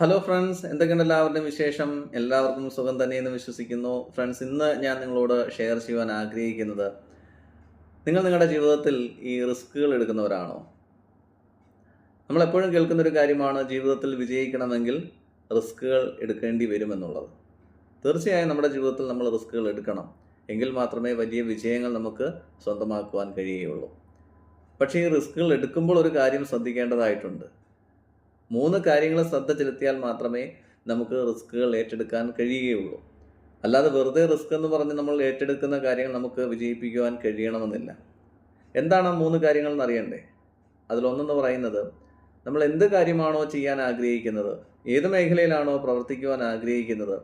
Hello friends എന്തൊക്കെയുണ്ട് എല്ലാവരുടെയും വിശേഷം? എല്ലാവർക്കും സുഖം തന്നെയെന്ന് വിശ്വസിക്കുന്നു. ഫ്രണ്ട്സ് ഇന്ന് ഞാൻ നിങ്ങളോട് ഷെയർ ചെയ്യുവാൻ ആഗ്രഹിക്കുന്നത് നിങ്ങൾ നിങ്ങളുടെ ജീവിതത്തിൽ ഈ റിസ്കുകൾ എടുക്കുന്നവരാണോ? നമ്മൾ എപ്പോഴും കേൾക്കുന്ന ഒരു കാര്യമാണ് ജീവിതത്തിൽ വിജയിക്കണമെങ്കിൽ റിസ്കുകൾ എടുക്കേണ്ടി വരുമെന്നുള്ളത് തീർച്ചയായും നമ്മുടെ ജീവിതത്തിൽ നമ്മൾ റിസ്കുകൾ എടുക്കണം. എങ്കിൽ മാത്രമേ വലിയ വിജയങ്ങൾ നമുക്ക് സ്വന്തമാക്കുവാൻ കഴിയുകയുള്ളൂ. പക്ഷേ ഈ റിസ്കുകൾ എടുക്കുമ്പോൾ ഒരു കാര്യം ശ്രദ്ധിക്കേണ്ടതായിട്ടുണ്ട്. മൂന്ന് കാര്യങ്ങൾ ശ്രദ്ധ ചെലുത്തിയാൽ മാത്രമേ നമുക്ക് റിസ്ക്കുകൾ ഏറ്റെടുക്കാൻ കഴിയുകയുള്ളൂ. അല്ലാതെ വെറുതെ റിസ്ക് എന്ന് പറഞ്ഞ് നമ്മൾ ഏറ്റെടുക്കുന്ന കാര്യങ്ങൾ നമുക്ക് വിജയിപ്പിക്കുവാൻ കഴിയണമെന്നില്ല. എന്താണ് ആ മൂന്ന് കാര്യങ്ങൾ എന്നറിയണ്ടേ അതിലൊന്നെന്ന് പറയുന്നത് നമ്മൾ എന്ത് കാര്യമാണോ ചെയ്യാൻ ആഗ്രഹിക്കുന്നത് ഏത് മേഖലയിലാണോ പ്രവർത്തിക്കുവാൻ ആഗ്രഹിക്കുന്നത്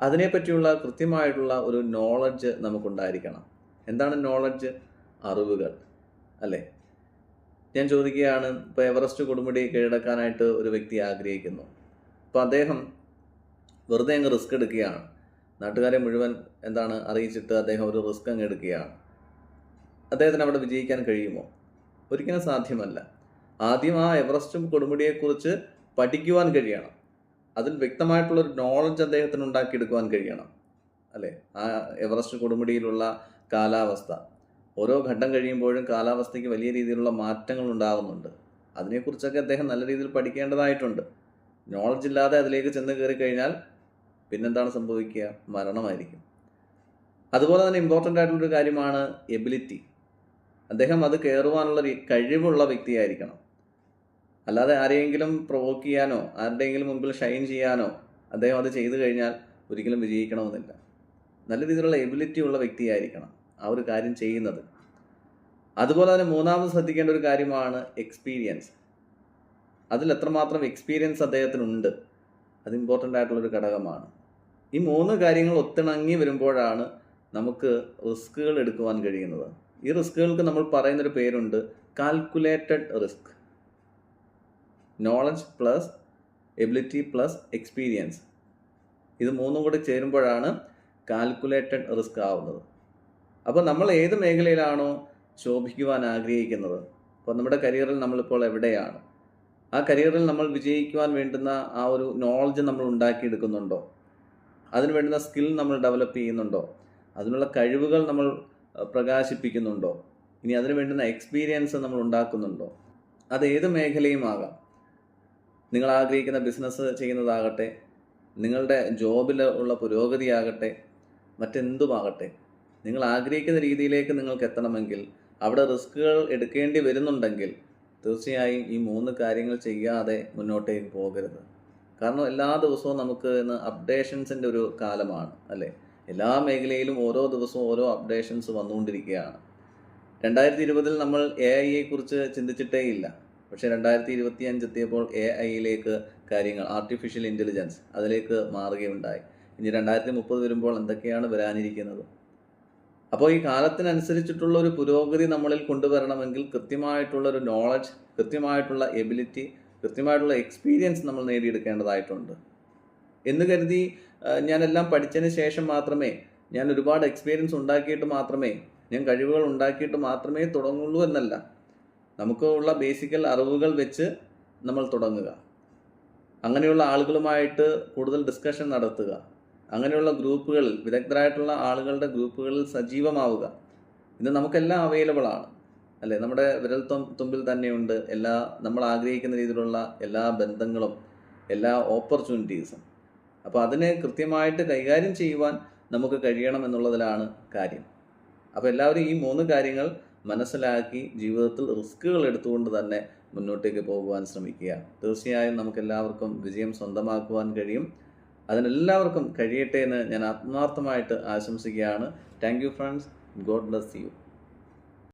അതിനെപ്പറ്റിയുള്ള കൃത്യമായിട്ടുള്ള ഒരു നോളജ് നമുക്കുണ്ടായിരിക്കണം. എന്താണ് നോളജ് അറിവുകൾ അല്ലേ? ഞാൻ ചോദിക്കുകയാണ് ഇപ്പോൾ എവറസ്റ്റ് കൊടുമുടി കീഴടക്കാനായിട്ട് ഒരു വ്യക്തി ആഗ്രഹിക്കുന്നു. അപ്പോൾ അദ്ദേഹം വെറുതെ അങ്ങ് റിസ്ക് എടുക്കുകയാണ്. നാട്ടുകാരെ മുഴുവൻ എന്താണ് അറിയിച്ചിട്ട് അദ്ദേഹം ഒരു റിസ്ക് അങ്ങ് എടുക്കുകയാണ്. അദ്ദേഹത്തിന് അവിടെ വിജയിക്കാൻ കഴിയുമോ? ഒരിക്കലും സാധ്യമല്ല. ആദ്യം ആ എവറസ്റ്റും കൊടുമുടിയെക്കുറിച്ച് പഠിക്കുവാൻ കഴിയണം. അതിൽ വ്യക്തമായിട്ടുള്ളൊരു നോളജ് അദ്ദേഹത്തിന് ഉണ്ടാക്കിയെടുക്കുവാൻ കഴിയണം. അല്ലേ? ആ എവറസ്റ്റ് കൊടുമുടിയിലുള്ള കാലാവസ്ഥ. ഓരോ ഘട്ടം കഴിയുമ്പോഴും കാലാവസ്ഥയ്ക്ക് വലിയ രീതിയിലുള്ള മാറ്റങ്ങൾ ഉണ്ടാകുന്നുണ്ട്. അതിനെക്കുറിച്ചൊക്കെ അദ്ദേഹം നല്ല രീതിയിൽ പഠിക്കേണ്ടതായിട്ടുണ്ട്. നോളജ് ഇല്ലാതെ അതിലേക്ക് ചെന്ന് കയറി കഴിഞ്ഞാൽ പിന്നെന്താണ് സംഭവിക്കുക? മരണമായിരിക്കും. അതുപോലെ തന്നെ ഇമ്പോർട്ടന്റ് ആയിട്ടുള്ളൊരു കാര്യമാണ് എബിലിറ്റി അദ്ദേഹം അത് കയറുവാനുള്ള കഴിവുള്ള വ്യക്തിയായിരിക്കണം. അല്ലാതെ ആരെയെങ്കിലും പ്രൊവോക്ക് ചെയ്യാനോ ആരുടെയെങ്കിലും മുമ്പിൽ ഷൈൻ ചെയ്യാനോ അദ്ദേഹം അത് ചെയ്തു കഴിഞ്ഞാൽ ഒരിക്കലും വിജയിക്കണമെന്നില്ല. നല്ല രീതിയിലുള്ള എബിലിറ്റി ഉള്ള വ്യക്തിയായിരിക്കണം. ആ ഒരു കാര്യം ചെയ്യുന്നത്. അതുപോലെ തന്നെ മൂന്നാമത് ശ്രദ്ധിക്കേണ്ട ഒരു കാര്യമാണ് എക്സ്പീരിയൻസ് അതിൽ എത്രമാത്രം എക്സ്പീരിയൻസ് അദ്ദേഹത്തിനുണ്ട്. അത് ഇമ്പോർട്ടന്റ് ആയിട്ടുള്ളൊരു ഘടകമാണ്. ഈ മൂന്ന് കാര്യങ്ങൾ ഒത്തിണങ്ങി വരുമ്പോഴാണ് നമുക്ക് റിസ്കുകൾ എടുക്കുവാൻ കഴിയുന്നത്. ഈ റിസ്കുകൾക്ക് നമ്മൾ പറയുന്നൊരു പേരുണ്ട് calculated risk knowledge plus ability plus experience ഇത് മൂന്നും കൂടി ചേരുമ്പോഴാണ് കാൽക്കുലേറ്റഡ് റിസ്ക് ആവുന്നത്. അപ്പോൾ നമ്മൾ ഏത് മേഖലയിലാണോ ശോഭിക്കുവാൻ ആഗ്രഹിക്കുന്നത്? അപ്പോൾ നമ്മുടെ കരിയറിൽ നമ്മളിപ്പോൾ എവിടെയാണ്? ആ കരിയറിൽ നമ്മൾ വിജയിക്കുവാൻ വേണ്ടുന്ന ആ ഒരു നോളജ് നമ്മൾ ഉണ്ടാക്കിയെടുക്കുന്നുണ്ടോ? അതിന് വേണ്ടുന്ന സ്കിൽ നമ്മൾ ഡെവലപ്പ് ചെയ്യുന്നുണ്ടോ? അതിനുള്ള കഴിവുകൾ നമ്മൾ പ്രകാശിപ്പിക്കുന്നുണ്ടോ? ഇനി അതിന് വേണ്ടുന്ന എക്സ്പീരിയൻസ് നമ്മൾ ഉണ്ടാക്കുന്നുണ്ടോ? അത് ഏത് മേഖലയും ആകാം. നിങ്ങൾ ആഗ്രഹിക്കുന്ന ബിസിനസ് ചെയ്യുന്നതാകട്ടെ നിങ്ങളുടെ ജോബിൽ ഉള്ള പുരോഗതിയാകട്ടെ മറ്റെന്തുമാകട്ടെ നിങ്ങൾ ആഗ്രഹിക്കുന്ന രീതിയിലേക്ക് നിങ്ങൾക്ക് എത്തണമെങ്കിൽ അവിടെ റിസ്ക്കുകൾ എടുക്കേണ്ടി വരുന്നുണ്ടെങ്കിൽ തീർച്ചയായും ഈ മൂന്ന് കാര്യങ്ങൾ ചെയ്യാതെ മുന്നോട്ടേക്ക് പോകരുത്. കാരണം എല്ലാ ദിവസവും നമുക്ക് ഇന്ന് അപ്ഡേഷൻസിന്റെ ഒരു കാലമാണ് അല്ലേ? എല്ലാ മേഖലയിലും ഓരോ ദിവസവും ഓരോ അപ്ഡേഷൻസ് വന്നുകൊണ്ടിരിക്കുകയാണ്. രണ്ടായിരത്തി ഇരുപതിൽ നമ്മൾ എ ഐയെ കുറിച്ച് ചിന്തിച്ചിട്ടേ ഇല്ല. പക്ഷേ രണ്ടായിരത്തി ഇരുപത്തി അഞ്ച് എത്തിയപ്പോൾ എ ഐയിലേക്ക് കാര്യങ്ങൾ ആർട്ടിഫിഷ്യൽ ഇന്റലിജൻസ് അതിലേക്ക് മാറുകയുണ്ടായി. ഇനി രണ്ടായിരത്തി മുപ്പത് വരുമ്പോൾ എന്തൊക്കെയാണ് വരാനിരിക്കുന്നത്? അപ്പോൾ ഈ കാലത്തിനനുസരിച്ചിട്ടുള്ള ഒരു പുരോഗതി നമ്മളിൽ കൊണ്ടുവരണമെങ്കിൽ കൃത്യമായിട്ടുള്ള ഒരു നോളജ് കൃത്യമായിട്ടുള്ള എബിലിറ്റി കൃത്യമായിട്ടുള്ള എക്സ്പീരിയൻസ് നമ്മൾ നേടിയെടുക്കേണ്ടതായിട്ടുണ്ട്. എന്ന് കരുതി ഞാനെല്ലാം പഠിച്ചതിന് ശേഷം മാത്രമേ ഞാൻ ഒരുപാട് എക്സ്പീരിയൻസ് ഉണ്ടാക്കിയിട്ട് മാത്രമേ ഞാൻ കഴിവുകൾ ഉണ്ടാക്കിയിട്ട് മാത്രമേ തുടങ്ങുള്ളൂ എന്നല്ല. നമുക്ക് ഉള്ള ബേസിക്കൽ അറിവുകൾ വെച്ച് നമ്മൾ തുടങ്ങുക. അങ്ങനെയുള്ള ആളുകളുമായിട്ട് കൂടുതൽ ഡിസ്കഷൻ നടത്തുക. അങ്ങനെയുള്ള ഗ്രൂപ്പുകളിൽ വിദഗ്ധരായിട്ടുള്ള ആളുകളുടെ ഗ്രൂപ്പുകളിൽ സജീവമാവുക. ഇത് നമുക്കെല്ലാം അവൈലബിൾ ആണ്. അല്ലേ? നമ്മുടെ വിരൽ തുമ്പിൽ തന്നെയുണ്ട്. എല്ലാ നമ്മൾ ആഗ്രഹിക്കുന്ന രീതിയിലുള്ള എല്ലാ ബന്ധങ്ങളും എല്ലാ ഓപ്പർച്യൂണിറ്റീസും അപ്പോൾ അതിനെ കൃത്യമായിട്ട് കൈകാര്യം ചെയ്യുവാൻ നമുക്ക് കഴിയണം എന്നുള്ളതിലാണ് കാര്യം. അപ്പോൾ എല്ലാവരും ഈ മൂന്ന് കാര്യങ്ങൾ മനസ്സിലാക്കി ജീവിതത്തിൽ റിസ്കുകൾ എടുത്തുകൊണ്ട് തന്നെ മുന്നോട്ടേക്ക് പോകുവാൻ ശ്രമിക്കുക. തീർച്ചയായും നമുക്കെല്ലാവർക്കും വിജയം സ്വന്തമാക്കുവാൻ കഴിയും. അതിനെല്ലാവർക്കും കഴിയട്ടെ എന്ന് ഞാൻ ആത്മാർത്ഥമായിട്ട് ആശംസിക്കുകയാണ്. Thank you friends God bless you